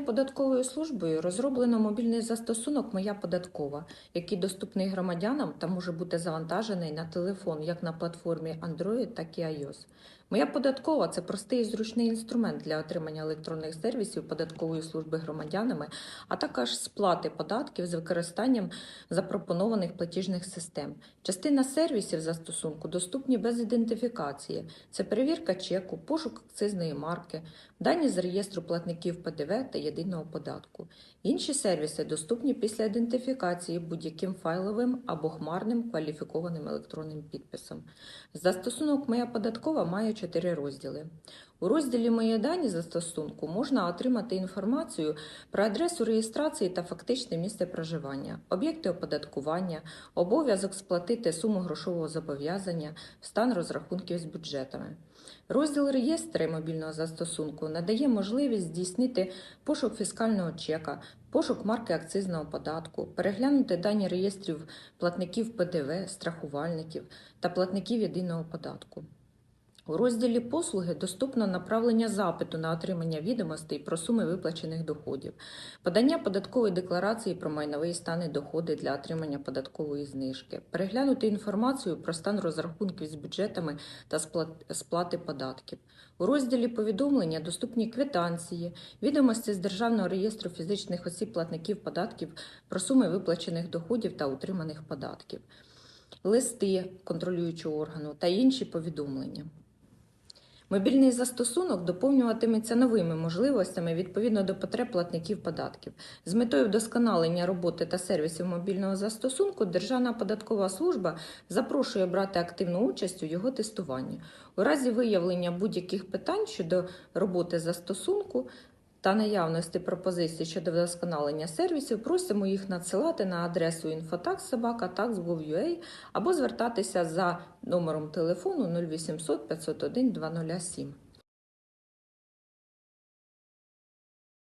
податковою службою розроблено мобільний застосунок Моя податкова, який доступний громадянам та може бути завантажений на телефон як на платформі Android, так і iOS. Моя податкова це простий і зручний інструмент для отримання електронних сервісів податкової служби громадянами, а також сплати податків з використанням запропонованих платіжних систем. Частина сервісів застосунку доступні без ідентифікації. Це перевірка чеку, пошук акцизної марки, дані з реєстру платників ПДВ та єдиного податку. Інші сервіси доступні після ідентифікації будь-яким файловим або хмарним кваліфікованим електронним підписом. Застосунок Моя податкова має чотири розділи. У розділі Мої дані застосунку можна отримати інформацію про адресу реєстрації та фактичне місце проживання, об'єкти оподаткування, обов'язок сплатити суму грошового зобов'язання, стан розрахунків з бюджетами. Розділ реєстри мобільного застосунку надає можливість здійснити пошук фіскального чека, пошук марки акцизного податку, переглянути дані реєстрів платників ПДВ, страхувальників та платників єдиного податку. У розділі послуги доступно направлення запиту на отримання відомостей про суми виплачених доходів, подання податкової декларації про майновий стан і доходи для отримання податкової знижки, переглянути інформацію про стан розрахунків з бюджетами та сплати податків. У розділі повідомлення доступні квитанції, відомості з Державного реєстру фізичних осіб платників податків про суми виплачених доходів та утриманих податків, листи контролюючого органу та інші повідомлення. Мобільний застосунок доповнюватиметься новими можливостями відповідно до потреб платників податків. З метою вдосконалення роботи та сервісів мобільного застосунку Державна податкова служба запрошує брати активну участь у його тестуванні. У разі виявлення будь-яких питань щодо роботи застосунку та наявності пропозицій щодо вдосконалення сервісів, просимо їх надсилати на адресу infotax.sobaka.tax.gov.ua або звертатися за номером телефону 0800 501 207.